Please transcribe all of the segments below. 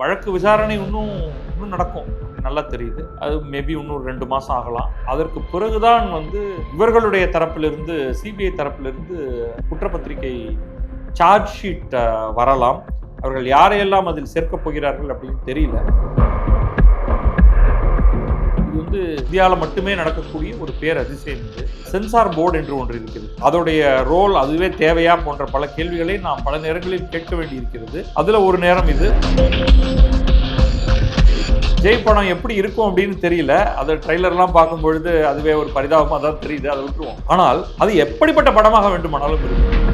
வழக்கு விசாரணை இன்னும் இன்னும் நடக்கும். நல்லா தெரியுது. அது மேபி இன்னும் ரெண்டு மாதம் ஆகலாம். அதற்கு பிறகுதான் வந்து இவர்களுடைய தரப்பிலிருந்து சிபிஐ தரப்பிலிருந்து குற்றப்பத்திரிகை சார்ஜ் ஷீட் வரலாம். அவர்கள் யாரையெல்லாம் அதில் சேர்க்கப் போகிறார்கள் அப்படின்னு தெரியல. வந்து இந்தியாவில் மட்டுமே நடக்கக்கூடிய ஒரு பேர் அதிசயம் இது. சென்சார் போர்டு என்று ஒன்று இருக்கிறது. அதோடைய ரோல் அதுவே தேவையா போன்ற பல கேள்விகளை நாம் பல நேரங்களில் கேட்க வேண்டி இருக்கிறது அதில் ஒரு நேரம் இது. ஜெய் படம் எப்படி இருக்கும் அப்படின்னு தெரியல. அது ட்ரைலர்லாம் பார்க்கும் பொழுது அதுவே ஒரு பரிதாபமாக தான் தெரியுது. அதை விட்டுருவோம். ஆனால் அது எப்படிப்பட்ட படமாக வேண்டுமானாலும் இருக்கும்.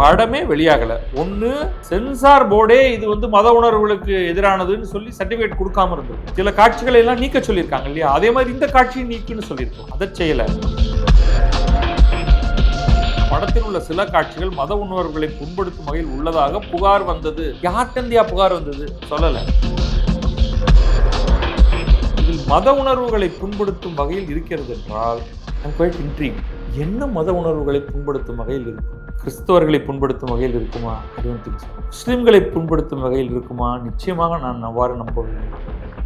படமே வெளியாகல. ஒன்று சென்சார் போர்டே இது வந்து மத உணர்வுகளுக்கு எதிரானதுன்னு சொல்லி சர்டிஃபிகேட் கொடுக்காம இருந்தது. சில காட்சிகளை எல்லாம் நீக்க சொல்லியிருக்காங்க இல்லையா? அதே மாதிரி இந்த காட்சியை நீக்குன்னு சொல்லியிருக்கோம். அதை செய்யல. படத்தில் உள்ள சில காட்சிகள் மத உணர்வுகளை புண்படுத்தும் வகையில் உள்ளதாக புகார் வந்தது. யார்கிட்டந்தியா புகார் வந்தது? சொல்லல. இதில் மத உணர்வுகளை புண்படுத்தும் வகையில் இருக்கிறது என்றால் குவைட் இன்ட்ரீம் என்ன மத உணர்வுகளை புண்படுத்தும் வகையில் இருக்கும்? கிறிஸ்தவர்களை புண்படுத்தும் வகையில் இருக்குமா? அதுவும் தெரியும் புண்படுத்தும் வகையில் இருக்குமா? நிச்சயமாக நான் அவ்வாறு நம்பவில்லை.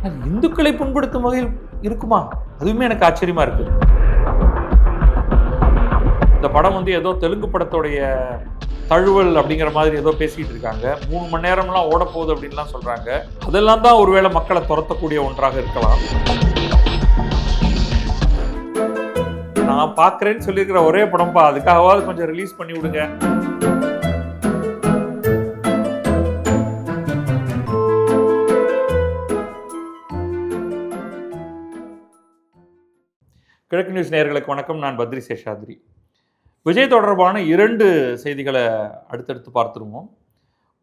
அது இந்துக்களை புண்படுத்தும் வகையில் இருக்குமா? அதுவுமே எனக்கு ஆச்சரியமா இருக்கு இந்த படம் வந்து ஏதோ தெலுங்கு படத்தோடைய தழுவல் அப்படிங்கிற மாதிரி ஏதோ பேசிக்கிட்டு இருக்காங்க. மூணு மணி நேரம்லாம் ஓடப்போகுது போகுது அப்படின்லாம் சொல்கிறாங்க அதெல்லாம் தான் ஒருவேளை மக்களை துரத்தக்கூடிய ஒன்றாக இருக்கலாம். நான் பார்க்குறேன்னு சொல்லியிருக்கிற ஒரே படம்ப்பா அதுக்காகவாது கொஞ்சம் ரிலீஸ் பண்ணி விடுங்க. கிழக்கு நியூஸ் நேயர்களுக்கு வணக்கம். நான் பத்ரி சேஷாத்ரி விஜய் தொடர்பான இரண்டு செய்திகளை அடுத்தடுத்து பார்த்துருவோம்.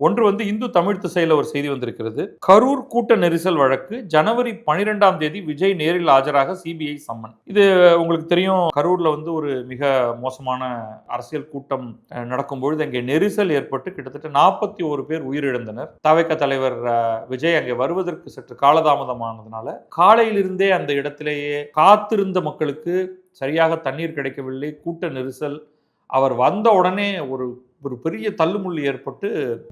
ஒன்று வந்து இந்து தமிழ் திசையில் ஒரு செய்தி வந்திருக்கிறது. கரூர் கூட்ட நெரிசல் வழக்கு ஜனவரி பனிரெண்டாம் தேதி விஜய் நேரில் ஆஜராக சிபிஐ சம்மன். இது உங்களுக்கு தெரியும் கரூர்ல வந்து ஒரு மிக மோசமான அரசியல் கூட்டம் நடக்கும்பொழுது அங்கே நெரிசல் ஏற்பட்டு கிட்டத்தட்ட நாற்பத்தி ஒரு பேர் உயிரிழந்தனர். தவைக்க தலைவர் விஜய் அங்கே வருவதற்கு சற்று காலதாமதமானதுனால காலையிலிருந்தே அந்த இடத்திலேயே காத்திருந்த மக்களுக்கு சரியாக தண்ணீர் கிடைக்கவில்லை கூட்ட நெரிசல் அவர் வந்த உடனே ஒரு ஒரு பெரிய தள்ளுமுள்ளு ஏற்பட்டு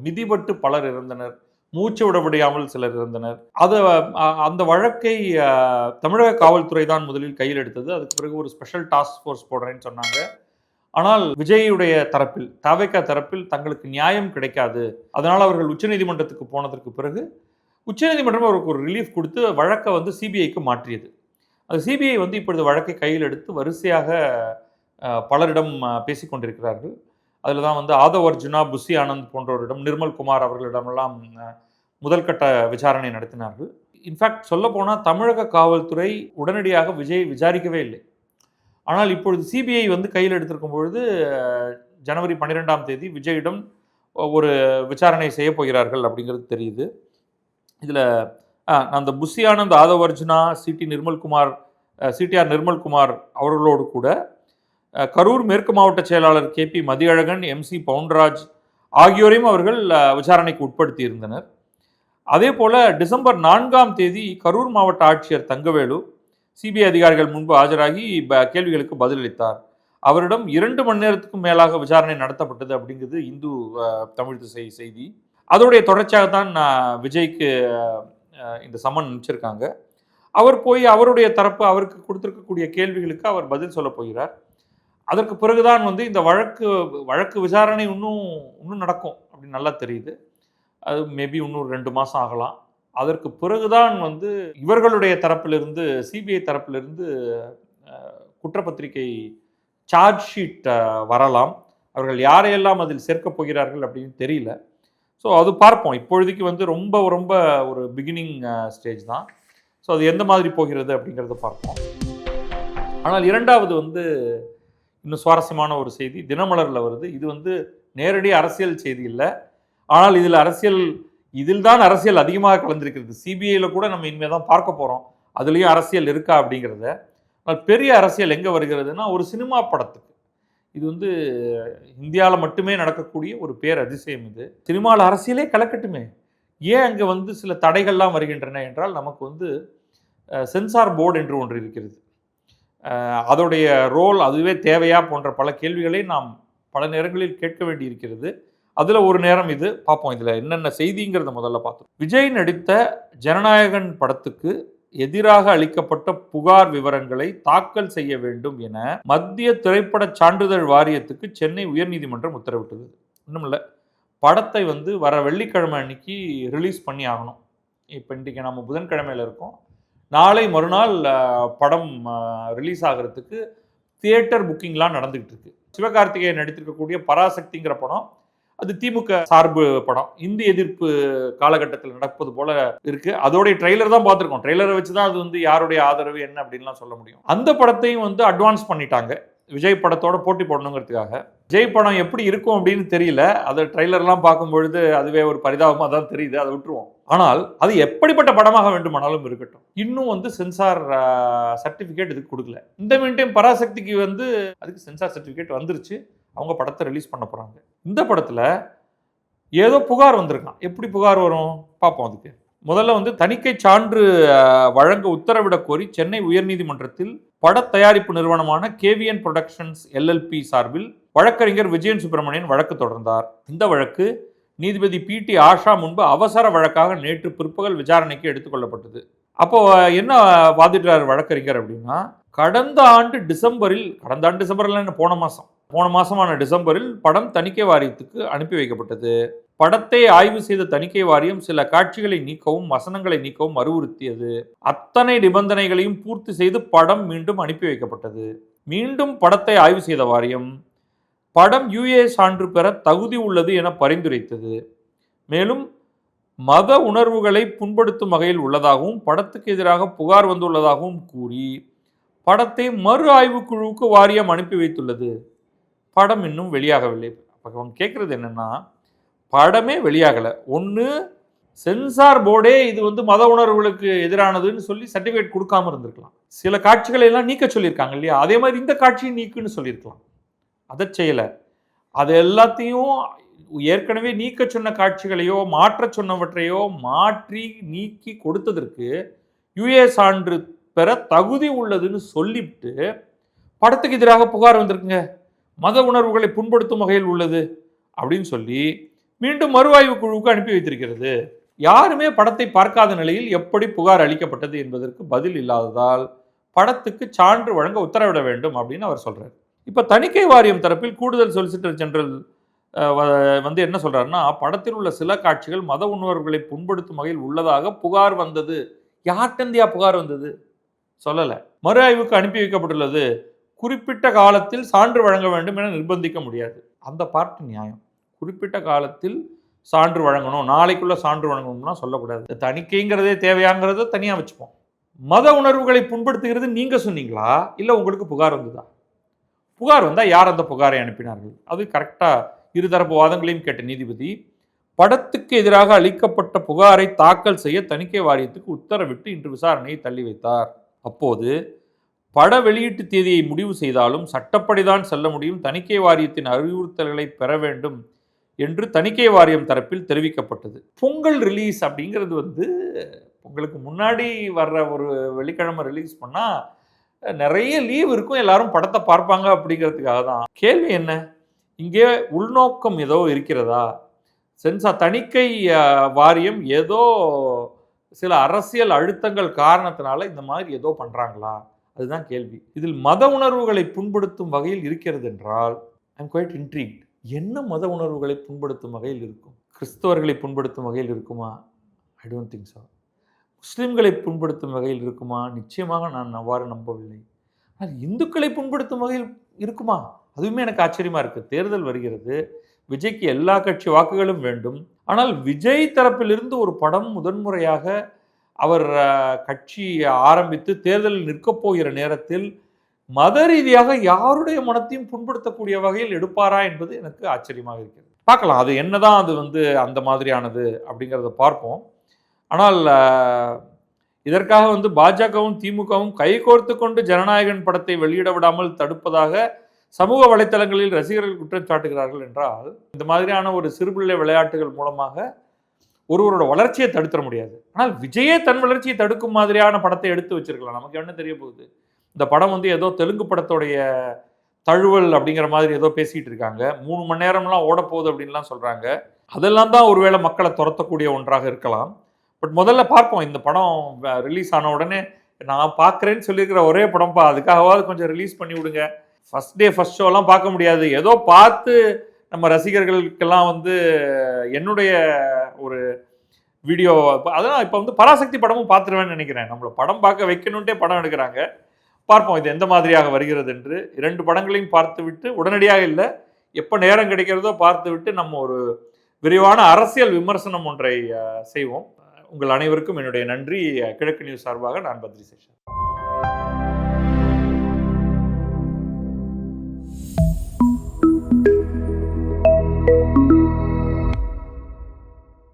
மிதிபட்டு பலர் இறந்தனர். மூச்சு விட முடியாமல் சிலர் இருந்தனர் அது அந்த வழக்கை தமிழக காவல்துறை தான் முதலில் கையில் எடுத்தது. அதுக்கு பிறகு ஒரு ஸ்பெஷல் டாஸ்க் ஃபோர்ஸ் போடுறேன்னு சொன்னாங்க. ஆனால் விஜயுடைய தரப்பில் தவைக்க தரப்பில் தங்களுக்கு நியாயம் கிடைக்காது. அதனால் அவர்கள் உச்சநீதிமன்றத்துக்கு போனதற்கு பிறகு உச்சநீதிமன்றம் அவருக்கு ஒரு ரிலீஃப் கொடுத்து வழக்கை வந்து சிபிஐக்கு மாற்றியது. அது சிபிஐ வந்து இப்பொழுது வழக்கை கையில் எடுத்து வரிசையாக பலரிடம் பேசிக்கொண்டிருக்கிறார்கள். அதில் தான் வந்து ஆதவ் அர்ஜுனா புஷி ஆனந்த் போன்றவரிடம் நிர்மல் குமார் அவர்களிடமெல்லாம் முதல்கட்ட விசாரணை நடத்தினார்கள். இன்ஃபேக்ட் சொல்ல போனால் தமிழக காவல்துறை உடனடியாக விஜய் விசாரிக்கவே இல்லை. ஆனால் இப்பொழுது சிபிஐ வந்து கையில் எடுத்திருக்கும் பொழுது ஜனவரி பன்னிரெண்டாம் தேதி விஜயிடம் ஒரு விசாரணை செய்ய போகிறார்கள் அப்படிங்கிறது தெரியுது. இதில் அந்த புஷி ஆனந்த் ஆதவ் அர்ஜுனா சிடி நிர்மல்குமார் சிடிஆர் நிர்மல்குமார் அவர்களோடு கூட கரூர் மேற்கு மாவட்ட செயலாளர் K P Mathiyazhagan MC Pounraj ஆகியோரையும் அவர்கள் விசாரணைக்கு உட்படுத்தி இருந்தனர். அதே போல டிசம்பர் நான்காம் தேதி கரூர் மாவட்ட ஆட்சியர் தங்கவேலு சிபிஐ அதிகாரிகள் முன்பு ஆஜராகி கேள்விகளுக்கு பதிலளித்தார். அவரிடம் இரண்டு மணி நேரத்துக்கும் மேலாக விசாரணை நடத்தப்பட்டது அப்படிங்கிறது இந்து தமிழ் திசை செய்தி. அதோடைய தொடர்ச்சியாகத்தான் அஹ், விஜய்க்கு இந்த சம்மன் அனுப்பிச்சிருக்காங்க. அவர் போய் அவருடைய தரப்பு அவருக்கு கொடுத்துருக்கக்கூடிய கேள்விகளுக்கு அவர் பதில் சொல்ல போகிறார். அதற்கு பிறகுதான் வந்து இந்த வழக்கு வழக்கு விசாரணை இன்னும் இன்னும் நடக்கும் அப்படின்னு நல்லா தெரியுது. அது மேபி இன்னும் ரெண்டு மாதம் ஆகலாம். அதற்கு பிறகுதான் வந்து இவர்களுடைய தரப்பிலிருந்து சிபிஐ தரப்பிலிருந்து குற்றப்பத்திரிகை சார்ஜ் ஷீட் வரலாம். அவர்கள் யாரையெல்லாம் அதில் சேர்க்கப் போகிறார்கள் அப்படின்னு தெரியல. ஸோ அது பார்ப்போம். இப்பொழுதைக்கு வந்து ரொம்ப ரொம்ப ஒரு பிகினிங் ஸ்டேஜ் தான். ஸோ அது எந்த மாதிரி போகிறது அப்படிங்கிறத பார்ப்போம். ஆனால் இரண்டாவது வந்து இன்னும் சுவாரஸ்யமான ஒரு செய்தி. தினமலரில் வருது. இது வந்து நேரடி அரசியல் செய்தி இல்லை. ஆனால் இதில் அரசியல் இதில் தான் அரசியல் அதிகமாக கலந்திருக்கிறது. சிபிஐயில் கூட நம்ம இனிமேல் தான் பார்க்க போகிறோம் அதுலேயும் அரசியல் இருக்கா அப்படிங்கிறத. ஆனால் பெரிய அரசியல் எங்கே வருகிறதுனா ஒரு சினிமா படத்துக்கு. இது வந்து இந்தியாவில் மட்டுமே நடக்கக்கூடிய ஒரு பேர் அதிசயம் இது. சினிமாவில் அரசியலே கலக்கட்டுமே. ஏன் அங்கே வந்து சில தடைகள்லாம் வருகின்றன என்றால் நமக்கு வந்து சென்சார் போர்டு என்று ஒன்று இருக்கிறது. அதோடைய ரோல் அதுவே தேவையா போன்ற பல கேள்விகளை நாம் பல நேரங்களில் கேட்க வேண்டி இருக்கிறது அதில் ஒரு நேரம் இது. பார்ப்போம். இதில் என்னென்ன செய்திங்கிறத முதல்ல பார்த்தோம் விஜய் நடித்த ஜனநாயகன் படத்துக்கு எதிராக அளிக்கப்பட்ட புகார் விவரங்களை தாக்கல் செய்ய வேண்டும் என மத்திய திரைப்பட சான்றிதழ் வாரியத்துக்கு சென்னை உயர்நீதிமன்றம் உத்தரவிட்டது. இன்னும் இல்லை. படத்தை வந்து வர வெள்ளிக்கிழமை அன்னைக்கு ரிலீஸ் பண்ணி ஆகணும். இப்போ இன்றைக்கி நம்ம புதன்கிழமையில் இருக்கோம். நாளை மறுநாள் படம் ரிலீஸ் ஆகிறதுக்கு தியேட்டர் புக்கிங்லாம் நடந்துகிட்டு இருக்கு. சிவகார்த்திகேயன் நடித்திருக்கக்கூடிய பராசக்திங்கிற படம் அது திமுக சார்பு படம். இந்தி எதிர்ப்பு காலகட்டத்தில் நடப்பது போல இருக்கு. அதோடைய ட்ரெய்லர் தான் பார்த்துருக்கோம். ட்ரெய்லரை வச்சு தான் அது வந்து யாருடைய ஆதரவு என்ன அப்படின்லாம் சொல்ல முடியும். அந்த படத்தையும் வந்து அட்வான்ஸ் பண்ணிட்டாங்க. விஜய் படத்தோட போட்டி போடணுங்கிறதுக்காக. விஜய் படம் எப்படி இருக்கும் அப்படின்னு தெரியல. அது ட்ரெய்லர்லாம் பார்க்கும் பொழுது அதுவே ஒரு பரிதாபமாக தான் தெரியுது. அதை விட்டுருவோம். ஆனால் அது எப்படிப்பட்ட படமாக வேண்டுமானாலும் இருக்கட்டும். இன்னும் வந்து சென்சார் சர்டிஃபிகேட் இதுக்கு கொடுக்கல. இந்த மீன்டைம் பராசக்திக்கு வந்து அதுக்கு சென்சார் சர்டிஃபிகேட் வந்துருச்சு. அவங்க படத்தை ரிலீஸ் பண்ண போகிறாங்க இந்த படத்தில் ஏதோ புகார் வந்திருக்கான். எப்படி புகார் வரும்? பார்ப்போம் அதுக்கு. முதல்ல வந்து தணிக்கை சான்று வழங்க உத்தரவிடக் கோரி சென்னை உயர்நீதிமன்றத்தில் பட தயாரிப்பு நிறுவனமான கேவிஎன் புரொடக்ஷன்ஸ் எல்எல்பி சார்பில் வழக்கறிஞர் விஜயன் சுப்பிரமணியன் வழக்கு தொடர்ந்தார். இந்த வழக்கு நீதிபதி பி டி ஆஷா முன்பு அவசர வழக்காக நேற்று பிற்பகல் விசாரணைக்கு எடுத்துக்கொள்ளப்பட்டது அப்போ என்ன வாதிட்டார் வழக்கறிஞர் அப்படின்னா கடந்த ஆண்டு டிசம்பரில் கடந்த ஆண்டு டிசம்பரில் என்ன போன மாதம் போன மாதமான டிசம்பரில் படம் தணிக்கை வாரியத்துக்கு அனுப்பி வைக்கப்பட்டது. படத்தை ஆய்வு செய்த தணிக்கை வாரியம் சில காட்சிகளை நீக்கவும் வசனங்களை நீக்கவும் அறிவுறுத்தியது. அத்தனை நிபந்தனைகளையும் பூர்த்தி செய்து படம் மீண்டும் அனுப்பி வைக்கப்பட்டது. மீண்டும் படத்தை ஆய்வு செய்த வாரியம் படம் யுஏ சான்று பெற தகுதி உள்ளது என பரிந்துரைத்தது. மேலும் மத உணர்வுகளை புண்படுத்தும் வகையில் உள்ளதாகவும் படத்துக்கு எதிராக புகார் வந்துள்ளதாகவும் கூறி படத்தை மறு ஆய்வு குழுவுக்கு வாரியம் அனுப்பி வைத்துள்ளது. படம் இன்னும் வெளியாகவில்லை. அப்போ அவங்க கேட்குறது என்னன்னா படமே வெளியாகலை. ஒன்று சென்சார் போர்டே இது வந்து மத உணர்வுகளுக்கு எதிரானதுன்னு சொல்லி சர்டிஃபிகேட் கொடுக்காம இருந்திருக்கலாம். சில காட்சிகளை எல்லாம் நீக்க சொல்லியிருக்காங்க இல்லையா? அதே மாதிரி இந்த காட்சியை நீக்குன்னு சொல்லியிருக்கலாம். அதை செய்யலை. அது எல்லாத்தையும் ஏற்கனவே நீக்க சொன்ன காட்சிகளையோ மாற்ற சொன்னவற்றையோ மாற்றி நீக்கி கொடுத்ததற்கு யுஏ சான்று பெற தகுதி உள்ளதுன்னு சொல்லிவிட்டு படத்துக்கு எதிராக புகார் வந்திருக்குங்க. மத உணர்வுகளை புண்படுத்தும் வகையில் உள்ளது அப்படின்னு சொல்லி மீண்டும் மறுவாய்வு குழுவுக்கு அனுப்பி வைத்திருக்கிறது. யாருமே படத்தை பார்க்காத நிலையில் எப்படி புகார் அளிக்கப்பட்டது என்பதற்கு பதில் இல்லாததால் படத்துக்கு சான்று வழங்க உத்தரவிட வேண்டும் அப்படின்னு அவர் சொல்றாரு. இப்போ தணிக்கை வாரியம் தரப்பில் கூடுதல் சொலிசிட்டர் ஜெனரல் வந்து என்ன சொல்கிறாருன்னா படத்தில் உள்ள சில காட்சிகள் மத உணர்வுகளை புண்படுத்தும் வகையில் உள்ளதாக புகார் வந்தது. யார்கிட்டந்தியா புகார் வந்தது? சொல்லலை. மறு ஆய்வுக்கு அனுப்பி வைக்கப்பட்டுள்ளது. குறிப்பிட்ட காலத்தில் சான்று வழங்க வேண்டும் என நிர்பந்திக்க முடியாது. அந்த பார்ட் நியாயம். குறிப்பிட்ட காலத்தில் சான்று வழங்கணும் நாளைக்குள்ள சான்று வழங்கணும்னா சொல்லக்கூடாது. தணிக்கைங்கிறதே தேவையாங்கிறத தனியாக வச்சுப்போம். மத உணர்வுகளை புண்படுத்துகிறது நீங்கள் சொன்னீங்களா? இல்லை உங்களுக்கு புகார் வந்துதான் புகார் வந்தால் யார் அந்த புகாரை அனுப்பினார்கள்? அது கரெக்டாக இருதரப்பு வாதங்களையும் கேட்ட நீதிபதி படத்துக்கு எதிராக அளிக்கப்பட்ட புகாரை தாக்கல் செய்ய தணிக்கை வாரியத்துக்கு உத்தரவிட்டு இன்று விசாரணையை தள்ளி வைத்தார். அப்போது பட வெளியீட்டு தேதியை முடிவு செய்தாலும் சட்டப்படிதான் செல்ல முடியும் தணிக்கை வாரியத்தின் அறிவுறுத்தல்களை பெற வேண்டும் என்று தணிக்கை வாரியம் தரப்பில் தெரிவிக்கப்பட்டது. பொங்கல் ரிலீஸ் அப்படிங்கிறது வந்து பொங்கலுக்கு முன்னாடி வர்ற ஒரு வெள்ளிக்கிழமை ரிலீஸ் பண்ணால் நிறைய லீவ் இருக்கும். எல்லாரும் படத்தை பார்ப்பாங்க அப்படிங்கிறதுக்காக தான். கேள்வி என்ன? இங்கே உள்நோக்கம் ஏதோ இருக்கிறதா? சென்சா தணிக்கை வாரியம் ஏதோ சில அரசியல் அழுத்தங்கள் காரணத்தினால இந்த மாதிரி ஏதோ பண்ணுறாங்களா அதுதான் கேள்வி. இதில் மத உணர்வுகளை புண்படுத்தும் வகையில் இருக்கிறது என்றால் ஐம் குவைட் இன்ட்ரீக் என்ன மத உணர்வுகளை புண்படுத்தும் வகையில் இருக்கும்? கிறிஸ்தவர்களை புண்படுத்தும் வகையில் இருக்குமா? ஐ டோன்ட் திங்க் ஸோ முஸ்லிம்களை புண்படுத்தும் வகையில் இருக்குமா? நிச்சயமாக நான் அவ்வாறு நம்பவில்லை. ஆனால் இந்துக்களை புண்படுத்தும் வகையில் இருக்குமா? அதுவுமே எனக்கு ஆச்சரியமாக இருக்குது தேர்தல் வருகிறது. விஜய்க்கு எல்லா கட்சி வாக்குகளும் வேண்டும். ஆனால் விஜய் தரப்பிலிருந்து ஒரு படம் முதன்முறையாக அவர் கட்சி ஆரம்பித்து தேர்தலில் நிற்கப் போகிற நேரத்தில் மத ரீதியாக யாருடைய மனத்தையும் புண்படுத்தக்கூடிய வகையில் எடுப்பாரா என்பது எனக்கு ஆச்சரியமாக இருக்கிறது. பார்க்கலாம். அது என்னதான் அது வந்து அந்த மாதிரியானது அப்படிங்கிறத பார்ப்போம். ஆனால் இதற்காக வந்து பாஜகவும் திமுகவும் கைகோர்த்து கொண்டு ஜனநாயகன் படத்தை வெளியிட விடாமல் தடுப்பதாக சமூக வலைத்தளங்களில் ரசிகர்கள் குற்றம் சாட்டுகிறார்கள் என்றால் இந்த மாதிரியான ஒரு சிறுபிள்ளை விளையாட்டுகள் மூலமாக ஒருவரோட வளர்ச்சியை தடுத்துட முடியாது. ஆனால் விஜயே தன் வளர்ச்சியை தடுக்கும் மாதிரியான படத்தை எடுத்து வச்சிருக்கலாம். நமக்கு என்ன தெரிய போகுது? இந்த படம் வந்து ஏதோ தெலுங்கு படத்துடைய தழுவல் அப்படிங்கிற மாதிரி ஏதோ பேசிகிட்டு இருக்காங்க. மூணு மணி நேரம்லாம் ஓடப்போகுது அப்படின்லாம் சொல்கிறாங்க அதெல்லாம் தான் ஒருவேளை மக்களை துரத்தக்கூடிய ஒன்றாக இருக்கலாம். பட் முதல்ல பார்ப்போம். இந்த படம் ரிலீஸ் ஆன உடனே நான் பார்க்குறேன்னு சொல்லியிருக்கிற ஒரே படம்ப்பா. அதுக்காகவாவது கொஞ்சம் ரிலீஸ் பண்ணி விடுங்க. ஃபர்ஸ்ட் டே ஃபர்ஸ்ட் ஷோலாம் பார்க்க முடியாது. ஏதோ பார்த்து நம்ம ரசிகர்களுக்கெல்லாம் வந்து என்னுடைய ஒரு வீடியோ அதெல்லாம் இப்போ வந்து பராசக்தி படமும் பார்த்துருவேன்னு நினைக்கிறேன். நம்மளை படம் பார்க்க வைக்கணுன்ட்டே படம் எடுக்கிறாங்க. பார்ப்போம் இது எந்த மாதிரியாக வருகிறது என்று இரண்டு படங்களையும் பார்த்து விட்டு உடனடியாக இல்லை எப்போ நேரம் கிடைக்கிறதோ பார்த்து விட்டு நம்ம ஒரு விரிவான அரசியல் விமர்சனம் ஒன்றை செய்வோம். உங்கள் அனைவருக்கும் என்னுடைய நன்றி. கிழக்கு நியூஸ் சார்பாக நான் பத்ரி சேஷன்.